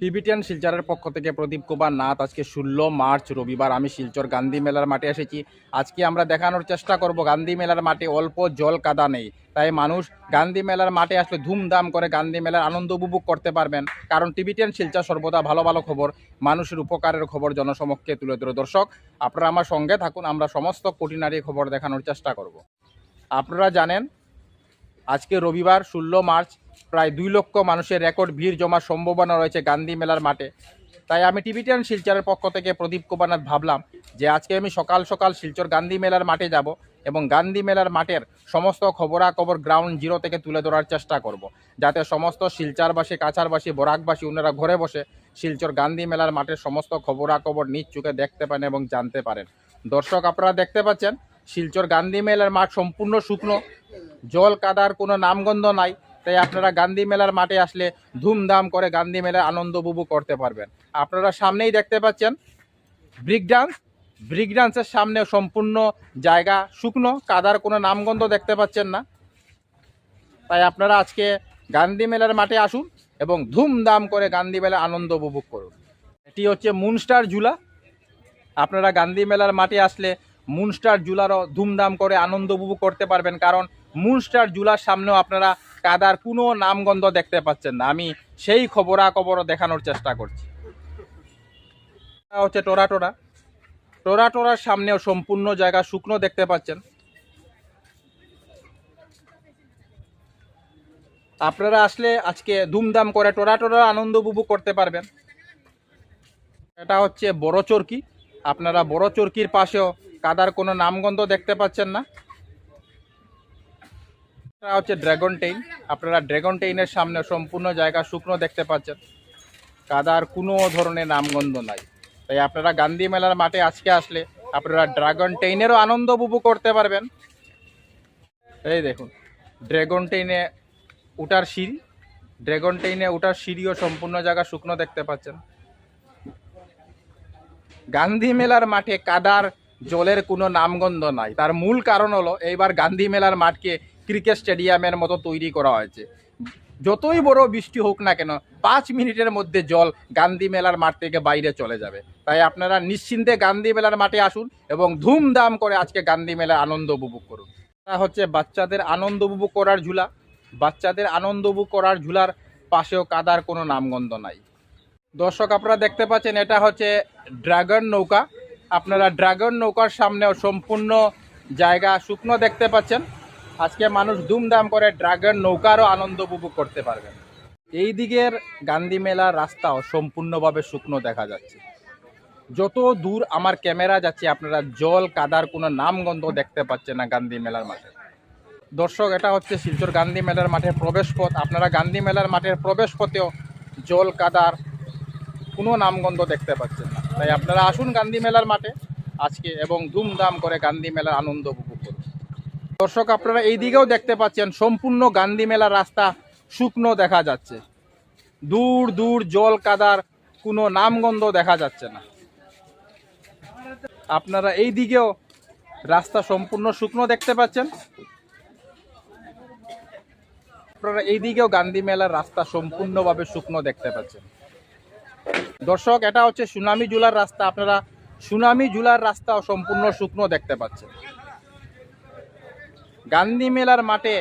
Tibetan শিলচরের পক্ষ থেকে প্রদীপ কুমার নাথ আজকে ষোলো মার্চ, রবিবার। আমি শিলচর গান্ধী মেলার মাঠে এসেছি। আজকে আমরা দেখানোর চেষ্টা করব। গান্ধী মেলার মাঠে অল্প জল কাদা নেই। তাই মানুষ গান্ধী মেলার মাঠে আসলে ধুমধাম করে গান্ধী মেলার আনন্দ উপভোগ করতে পারবেন। কারণ টিবিটিয়ান শিলচর সর্বদা ভালো ভালো খবর, মানুষের উপকারের খবর জনসমক্ষে তুলে ধরে। দর্শক, আপনারা আমার সঙ্গে থাকুন। আমরা সমস্ত কোটিনারি খবর দেখানোর চেষ্টা করব। আপনারা জানেন, আজকে রবিবার, ষোলো মার্চ প্রায় দুই লক্ষ মানুষের রেকর্ড ভিড় জমার সম্ভাবনা রয়েছে গান্ধী মেলার মাঠে। তাই আমি টিভিটিয়ান শিলচরের পক্ষ থেকে প্রদীপ কুমারনাথ ভাবলাম যে আজকে আমি সকাল সকাল শিলচর গান্ধী মেলার মাঠে যাব এবং গান্ধী মেলার মাঠের সমস্ত খবরাখবর গ্রাউন্ড জিরো থেকে তুলে ধরার চেষ্টা করব। যাতে সমস্ত শিলচারবাসী, কাছারবাসী, বরাকবাসী ওনারা ঘরে বসে শিলচর গান্ধী মেলার মাঠের সমস্ত খবরাখবর নিজ চোখে দেখতে পারেন এবং জানতে পারেন। দর্শক, আপনারা দেখতে পাচ্ছেন, শিলচর গান্ধী মেলার মাঠ সম্পূর্ণ শুকনো, জল কাদার কোনো নামগন্ধ নাই। তাই আপনারা গান্ধী মেলার মাঠে আসলে ধুমধাম করে গান্ধী মেলার আনন্দ উপভোগ করতে পারবেন। আপনারা সামনেই দেখতে পাচ্ছেন ব্রিক ডান্স ব্রিক ডান্সের সামনে সম্পূর্ণ জায়গা শুকনো, কাদার কোনো নামগন্ধ দেখতে পাচ্ছেন না। তাই আপনারা আজকে গান্ধী মেলার মাঠে আসুন এবং ধুমধাম করে গান্ধী মেলা আনন্দ উপভোগ করুন। এটি হচ্ছে মুনস্টার জুলা আপনারা গান্ধী মেলার মাঠে আসলে মুনস্টার জুলারও ধুমধাম করে আনন্দ উপভোগ করতে পারবেন, কারণ মুনস্টার জুলার সামনেও আপনারা কাদার কোনো নামগন্ধ দেখতে পাচ্ছেন না। আমি সেই খবরাখবরও দেখানোর চেষ্টা করছি। হচ্ছে টোরা টোরা। টোরা টোরার সামনেও সম্পূর্ণ জায়গা শুকনো দেখতে পাচ্ছেন। আপনারা আসলে আজকে ধুমধাম করে টোরা টোরা আনন্দ উপভোগ করতে পারবেন। এটা হচ্ছে বড় চরকি। আপনারা বড় চরকির পাশেও কাদার কোনো নামগন্ধ দেখতে পাচ্ছেন না। এটা হচ্ছে ড্রাগন টেইন আপনারা ড্রাগন টেইনের সামনে সম্পূর্ণ জায়গা শুকনো দেখতে পাচ্ছেন। কাদার কোনো ধরনের নামগন্ধ নাই। তাই আপনারা গান্ধী মেলার মাঠে আজকে আসলে আপনারা ড্রাগন টেইনেরও আনন্দ উপভোগ করতে পারবেন। এই দেখুন ড্রাগন টেইনে উটার সিঁড়ি। ড্রাগন টেইনে উটার সিঁড়িও সম্পূর্ণ জায়গা শুকনো দেখতে পাচ্ছেন। গান্ধী মেলার মাঠে কাদার জলের কোনো নামগন্ধ নাই। তার মূল কারণ হলো এইবার গান্ধী মেলার মাঠকে ক্রিকেট স্টেডিয়ামের মতো তৈরি করা হয়েছে। যতই বড় বৃষ্টি হোক না কেন, পাঁচ মিনিটের মধ্যে জল গান্ধী মেলার মাঠ থেকে বাইরে চলে যাবে। তাই আপনারা নিশ্চিন্তে গান্ধী মেলার মাঠে আসুন এবং ধুমধাম করে আজকে গান্ধী মেলার আনন্দ উপভোগ করুন। তা হচ্ছে বাচ্চাদের আনন্দ উপভোগ করার ঝুলা। বাচ্চাদের আনন্দ উপভোগ করার ঝুলার পাশেও কাদার কোনো নামগন্ধ নাই। দর্শক, আপনারা দেখতে পাচ্ছেন এটা হচ্ছে ড্রাগন নৌকা। আপনারা ড্রাগন নৌকার সামনেও সম্পূর্ণ জায়গা শুকনো দেখতে পাচ্ছেন। আজকে মানুষ ধুমধাম করে ড্রাগন নৌকারও আনন্দ উপভোগ করতে পারবেন এই দিকের গান্ধী মেলার রাস্তাও সম্পূর্ণভাবে শুকনো দেখা যাচ্ছে। যত দূর আমার ক্যামেরা যাচ্ছে, আপনারা জল, কাদার কোনো নামগন্ধ দেখতে পাচ্ছেন না গান্ধী মেলার মাঠে। দর্শক, এটা হচ্ছে শিলচর গান্ধী মেলার মাঠের প্রবেশ পথ আপনারা গান্ধী মেলার মাঠের প্রবেশ পথেও জল, কাদার কোনো নামগন্ধ দেখতে পাচ্ছেন না। তাই আপনারা আসুন গান্ধী মেলার মাঠে আজকে এবং ধুমধাম করে গান্ধী মেলার আনন্দ উপভোগ করুন। দর্শক, আপনারা এই দিকেও দেখতে পাচ্ছেন, সম্পূর্ণ গান্ধী মেলার রাস্তা শুকনো দেখা যাচ্ছে। দূর দূর জল কাদার কোনো নামগন্ধ দেখা যাচ্ছে না। আপনারা এই দিকেও রাস্তা সম্পূর্ণ শুকনো দেখতে পাচ্ছেন। আপনারা এই দিকেও গান্ধী মেলার রাস্তা সম্পূর্ণভাবে শুকনো দেখতে পাচ্ছেন। দর্শক, এটা হচ্ছে সুনামি জুলার রাস্তা। আপনারা সুনামি জুলার রাস্তা সম্পূর্ণ শুকনো দেখতে পাচ্ছেন। গান্ধী মেলার মাঠে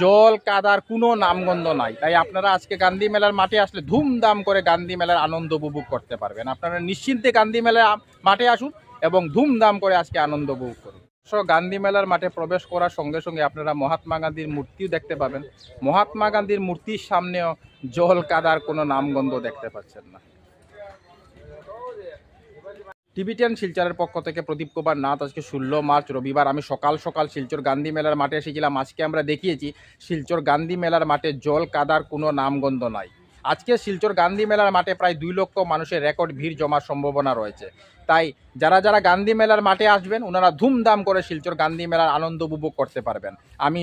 জল, কাদার কোনো নামগন্ধ নাই। তাই আপনারা আজকে গান্ধী মেলার মাঠে আসলে ধুমধাম করে গান্ধী মেলার আনন্দ উপভোগ করতে পারবেন। আপনারা নিশ্চিন্তে গান্ধী মেলার মাঠে আসুন এবং ধুমধাম করে আজকে আনন্দ উপভোগ করুন। সো গান্ধী মেলার মাঠে প্রবেশ করার সঙ্গে সঙ্গে আপনারা মহাত্মা গান্ধীর মূর্তিও দেখতে পাবেন। মহাত্মা গান্ধীর মূর্তির সামনেও জল, কাদার কোনো নামগন্ধ দেখতে পাচ্ছেন না। টিভিটিয়ান শিলচরের পক্ষ থেকে প্রদীপ কুমার নাথ আজকে ষোলো মার্চ, রবিবার। আমি সকাল সকাল শিলচর গান্ধী মেলার মাঠে এসেছিলাম। আজকে আমরা দেখিয়েছি শিলচর গান্ধী মেলার মাঠে জল, কাদার কোনো নামগন্ধ নাই। আজকে শিলচর গান্ধী মেলার মাঠে প্রায় দুই লক্ষ মানুষের রেকর্ড ভিড় জমার সম্ভাবনা রয়েছে। তাই যারা যারা গান্ধী মেলার মাঠে আসবেন, ওনারা ধুমধাম করে শিলচর গান্ধী মেলার আনন্দ উপভোগ করতে পারবেন। আমি